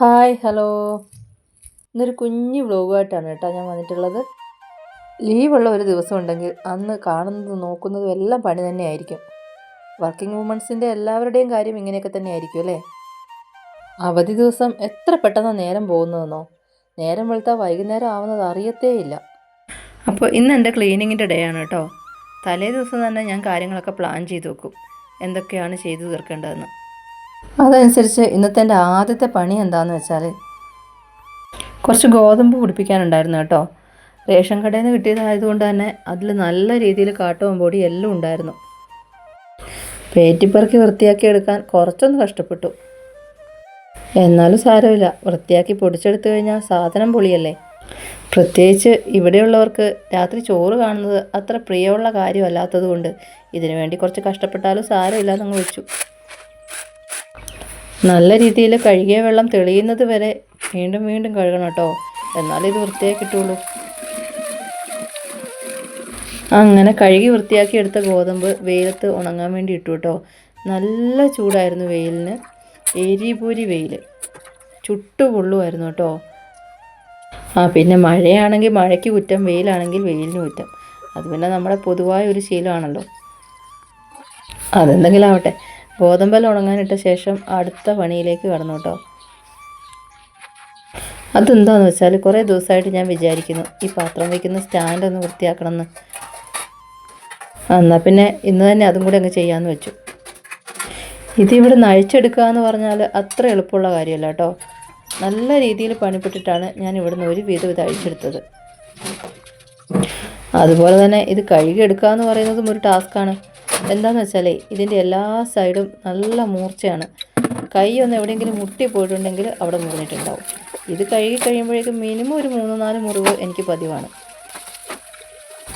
Hi hello. ഇന്നൊരു കുഞ്ഞു വ്ലോഗുമായിട്ടാണ് കേട്ടോ ഞാൻ വന്നിട്ടുള്ളത്. ലീവുള്ള ഒരു ദിവസം ഉണ്ടെങ്കിൽ അന്ന് കാണുന്നതും നോക്കുന്നതും എല്ലാം പണി തന്നെയായിരിക്കും വർക്കിംഗ് വുമൺസിന്റെ എല്ലാവരുടെയും കാര്യം ഇങ്ങനെയൊക്കെ തന്നെ ആയിരിക്കും അല്ലേ? അവധി ദിവസം എത്ര പെട്ടെന്ന് നേരം പോകുന്നതെന്നോ? നേരം വെളുത്താൽ വൈകുന്നേരം ആവുന്നത് അറിയത്തേയില്ല അപ്പോൾ ഇന്ന് എന്റെ ക്ലീനിങ്ങിന്റെ ഡേ ആണ് കേട്ടോ. തലേ ദിവസം തന്നെ ഞാൻ കാര്യങ്ങളൊക്കെ പ്ലാൻ ചെയ്ത് വെക്കും. എന്തൊക്കെയാണ് ചെയ്തു തീർക്കേണ്ടതെന്ന്. അതനുസരിച്ച് ഇന്നത്തെ എന്റെ ആദ്യത്തെ പണി എന്താണെന്ന് വെച്ചാൽ കുറച്ച് ഗോതമ്പ് പിടിപ്പിക്കാനുണ്ടായിരുന്നു കേട്ടോ. റേഷൻ കടയിൽ നിന്ന് കിട്ടിയതായതുകൊണ്ട് തന്നെ അതിൽ നല്ല രീതിയിൽ കാട്ടവും പൊടി എല്ലാം ഉണ്ടായിരുന്നു. പേറ്റിപ്പറക്കി വൃത്തിയാക്കി എടുക്കാൻ കുറച്ചൊന്ന് കഷ്ടപ്പെട്ടു. എന്നാലും സാരമില്ല. വൃത്തിയാക്കി പൊടിച്ചെടുത്തു കഴിഞ്ഞാൽ സാധനം പൊളിയല്ലേ? പ്രത്യേകിച്ച് ഇവിടെയുള്ളവർക്ക് രാത്രി ചോറ് കാണുന്നത് അത്ര പ്രിയമുള്ള കാര്യമല്ലാത്തതുകൊണ്ട് ഇതിനു വേണ്ടി കുറച്ച് കഷ്ടപ്പെട്ടാലും സാരമില്ല എന്നങ്ങ് വെച്ചു. നല്ല രീതിയിൽ കഴുകിയ വെള്ളം തെളിയുന്നത് വരെ വീണ്ടും വീണ്ടും കഴുകണം കേട്ടോ. എന്നാലേ ഇത് വൃത്തിയായി കിട്ടുള്ളൂ അങ്ങനെ കഴുകി വൃത്തിയാക്കി എടുത്ത ഗോതമ്പ് വെയിലത്ത് ഉണങ്ങാൻ വേണ്ടി ഇട്ടു കേട്ടോ. നല്ല ചൂടായിരുന്നു വെയിലിന്. എരിപൂരി വെയിൽ. ചുട്ടുപൊള്ളുമായിരുന്നു കേട്ടോ. ആ പിന്നെ മഴയാണെങ്കിൽ മഴയ്ക്ക് കുറ്റം വെയിലാണെങ്കിൽ വെയിലിന് കുറ്റം. അത് പിന്നെ നമ്മുടെ പൊതുവായ ഒരു ശീലമാണല്ലോ. അതെന്തെങ്കിലും ആവട്ടെ. ഗോതമ്പെല്ലാം ഉണങ്ങാനിട്ട ശേഷം അടുത്ത പണിയിലേക്ക് കടന്നു കേട്ടോ. അതെന്താന്ന് വെച്ചാൽ കുറേ ദിവസമായിട്ട് ഞാൻ വിചാരിക്കുന്നു ഈ പാത്രം വയ്ക്കുന്ന സ്റ്റാൻഡ് ഒന്ന് വൃത്തിയാക്കണമെന്ന്. എന്നാൽ പിന്നെ ഇന്ന് തന്നെ അതും കൂടി അങ്ങ് ചെയ്യാമെന്ന് വെച്ചു. ഇതിവിടെ നഴിച്ചെടുക്കുക എന്ന് പറഞ്ഞാൽ അത്ര എളുപ്പമുള്ള കാര്യമല്ല കേട്ടോ. നല്ല രീതിയിൽ പണിപ്പെട്ടിട്ടാണ് ഞാൻ ഇവിടുന്ന് ഒരു വീതം ഇത് അഴിച്ചെടുത്തത്. അതുപോലെ തന്നെ ഇത് കഴുകിയെടുക്കുക എന്ന് പറയുന്നതും ഒരു ടാസ്ക്കാണ്. എന്താണെന്ന് വെച്ചാൽ ഇതിന്റെ എല്ലാ സൈഡും നല്ല മൂർച്ചയാണ്. കൈ ഒന്ന് എവിടെയെങ്കിലും മുട്ടി പോയിട്ടുണ്ടെങ്കിൽ അവിടെ മുറിഞ്ഞിട്ടുണ്ടാവും. ഇത് കഴുകി കഴിയുമ്പോഴേക്കും മിനിമം ഒരു മൂന്ന് നാല് മുറിവ് എനിക്ക് പതിവാണ്.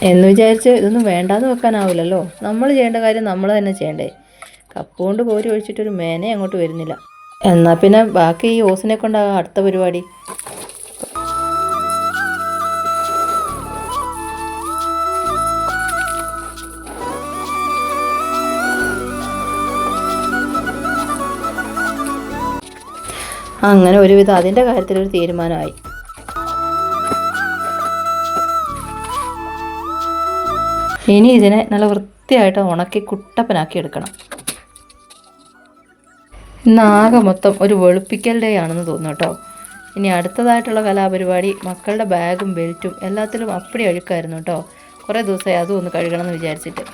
എന്ന് വിചാരിച്ച് ഇതൊന്നും വേണ്ടാന്ന് വെക്കാനാവില്ലല്ലോ. നമ്മൾ ചെയ്യേണ്ട കാര്യം നമ്മൾ തന്നെ ചെയ്യണ്ടേ. കപ്പ് കൊണ്ട് കോരി ഒഴിച്ചിട്ടൊരു മേനെ അങ്ങോട്ട് വരുന്നില്ല. എന്നാൽ പിന്നെ ബാക്കി ഈ ഓസിനെ കൊണ്ടാകാം അടുത്ത പരിപാടി. അങ്ങനെ ഒരുവിധം അതിന്റെ കാര്യത്തിലൊരു തീരുമാനമായി. ഇനി ഇതിനെ നല്ല വൃത്തിയായിട്ട് ഉണക്കി കുട്ടപ്പനാക്കി എടുക്കണം. ഇന്ന് ആകെ മൊത്തം ഒരു വെളുപ്പിക്കൽ ഡേ ആണെന്ന് തോന്നുന്നു കേട്ടോ. ഇനി അടുത്തതായിട്ടുള്ള കലാപരിപാടി മക്കളുടെ ബാഗും ബെൽറ്റും എല്ലാത്തിലും അപ്പടി അഴുക്കായിരുന്നു കേട്ടോ. കുറേ ദിവസമായി അതും ഒന്ന് കഴുകണം എന്ന് വിചാരിച്ചിട്ട്.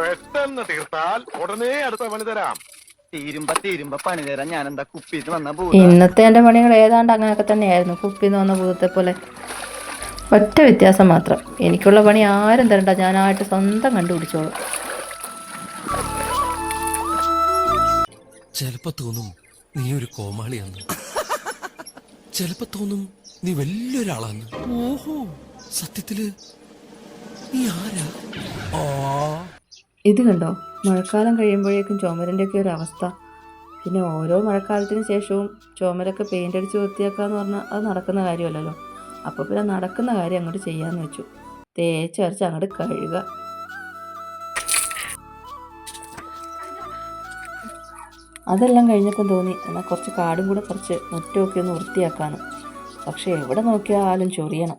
പെട്ടെന്ന് തീർത്താൽ ഉടനെ അടുത്ത പണി തരാം. തീരുമ്പ തീരുമ്പ പണി തരാൻ ഞാൻ എന്താ കുപ്പിയിട്ട് വന്ന പോ ഇന്നത്തെ എന്റെ പണികൾ ഏതാണ്ട് അങ്ങനെയൊക്കെ തന്നെയായിരുന്നു. കുപ്പിന്ന് വന്ന ഭൂതത്തെ പോലെ ഒറ്റ വ്യത്യാസം മാത്രം. എനിക്കുള്ള പണി ആരും തരണ്ട. ഞാനായിട്ട് സ്വന്തം കണ്ടുപിടിച്ചോളൂ. ചിലപ്പോ തോന്നും നീ ഒരു കോമാളിയാന്ന്. ചിലപ്പോ തോന്നും നീ വലിയൊരാളാന്ന്. ഓഹോ. സത്യത്തിൽ നീ ആരാ? ആ. ഇത് കണ്ടോ? മഴക്കാലം കഴിയുമ്പോഴേക്കും ചുമരിന്റെയൊക്കെ ഒരു അവസ്ഥ. പിന്നെ ഓരോ മഴക്കാലത്തിന് ശേഷവും ചുമരൊക്കെ പെയിന്റ് അടിച്ച് വൃത്തിയാക്കുക എന്ന് പറഞ്ഞാൽ അത് നടക്കുന്ന കാര്യമല്ലല്ലോ. അപ്പോൾ പിന്നെ നടക്കുന്ന കാര്യം അങ്ങോട്ട് ചെയ്യാമെന്ന് വെച്ചു. തേച്ചരച്ച് അങ്ങോട്ട് കഴുകുക അതെല്ലാം കഴിഞ്ഞപ്പം തോന്നി എന്നാൽ കുറച്ച് കാടും കൂടെ കുറച്ച് മുറ്റമൊക്കെ ഒന്ന് വൃത്തിയാക്കാനും പക്ഷേ എവിടെ നോക്കിയാലും ചൊറിയണം.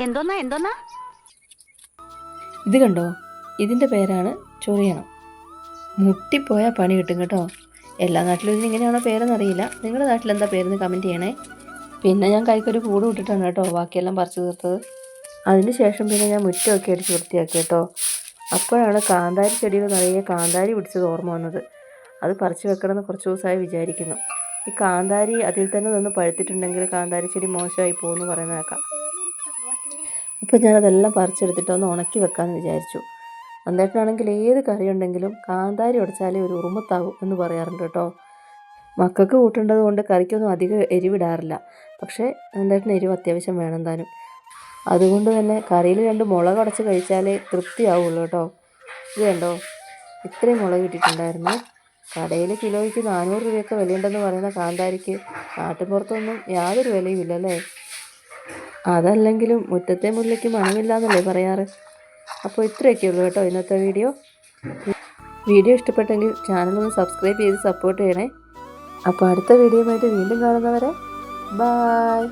എന്തോന്നാ എന്തോന്നാ? ഇത് കണ്ടോ? ഇതിന്റെ പേരാണ് ചൊറിയണം മുട്ടിപ്പോയാൽ പണി കിട്ടും കേട്ടോ. എല്ലാ നാട്ടിലും ഇതിന് ഇങ്ങനെയാണോ പേരെന്നറിയില്ല നിങ്ങളുടെ നാട്ടിൽ എന്താ പേരെന്ന് കമന്റ് ചെയ്യണേ. പിന്നെ ഞാൻ കൈക്കൊരു കൂട് വിട്ടിട്ടാണ് കേട്ടോ ബാക്കിയെല്ലാം പറിച്ചു തീർത്തത്. അതിന് ശേഷം പിന്നെ ഞാൻ മുറ്റമൊക്കെ അടിച്ച് വൃത്തിയാക്കി കേട്ടോ. അപ്പോഴാണ് കാന്താരി ചെടിയിൽ നിറയെ കാന്താരി പിടിച്ചത് ഓർമ്മ വന്നത്. അത് പറിച്ചു വെക്കണമെന്ന് കുറച്ച് ദിവസമായി വിചാരിക്കുന്നു. ഈ കാന്താരി അതിൽ തന്നെ നിന്ന് പഴുത്തിട്ടുണ്ടെങ്കിൽ കാന്താരി ചെടി മോശമായി പോകുമെന്ന് പറയുന്നതാക്കാം അപ്പോൾ ഞാനതെല്ലാം പറിച്ചെടുത്തിട്ട് ഒന്ന് ഉണക്കി വെക്കാമെന്ന് വിചാരിച്ചു. അന്നേട്ടനാണെങ്കിൽ ഏത് കറി ഉണ്ടെങ്കിലും കാന്താരി ഉടച്ചാലേ ഒരു ഉറുമത്താകും എന്ന് പറയാറുണ്ട് കേട്ടോ. മക്കൾക്ക് കൂട്ടേണ്ടത് കൊണ്ട് കറിക്കൊന്നും അധികം എരിവിടാറില്ല. പക്ഷേ അന്നേട്ടന് എരിവ് അത്യാവശ്യം വേണം താനും. അതുകൊണ്ട് തന്നെ കറിയിൽ രണ്ട് മുളക് ഉടച്ച് കഴിച്ചാലേ തൃപ്തിയാവുള്ളൂ കേട്ടോ. ഇത് കണ്ടോ? ഇത്രയും മുളക് കിട്ടിയിട്ടുണ്ടായിരുന്നു. കടയിൽ കിലോയ്ക്ക് നാനൂറ് രൂപയൊക്കെ വിലയുണ്ടെന്ന് പറയുന്ന കാന്താരിക്ക് നാട്ടിൻപുറത്തൊന്നും യാതൊരു വിലയും ഇല്ലല്ലേ അതല്ലെങ്കിലും മുറ്റത്തെ മുല്ലയ്ക്ക് മണമില്ല എന്നല്ലേ പറയാറ്? അപ്പോൾ ഇത്രയൊക്കെ ഉള്ളൂ കേട്ടോ ഇന്നത്തെ വീഡിയോ. വീഡിയോ ഇഷ്ടപ്പെട്ടെങ്കിൽ ചാനലൊന്ന് സബ്സ്ക്രൈബ് ചെയ്ത് സപ്പോർട്ട് ചെയ്യണേ. അപ്പോൾ അടുത്ത വീഡിയോയുമായിട്ട് വീണ്ടും കാണുന്നവരെ ബായ്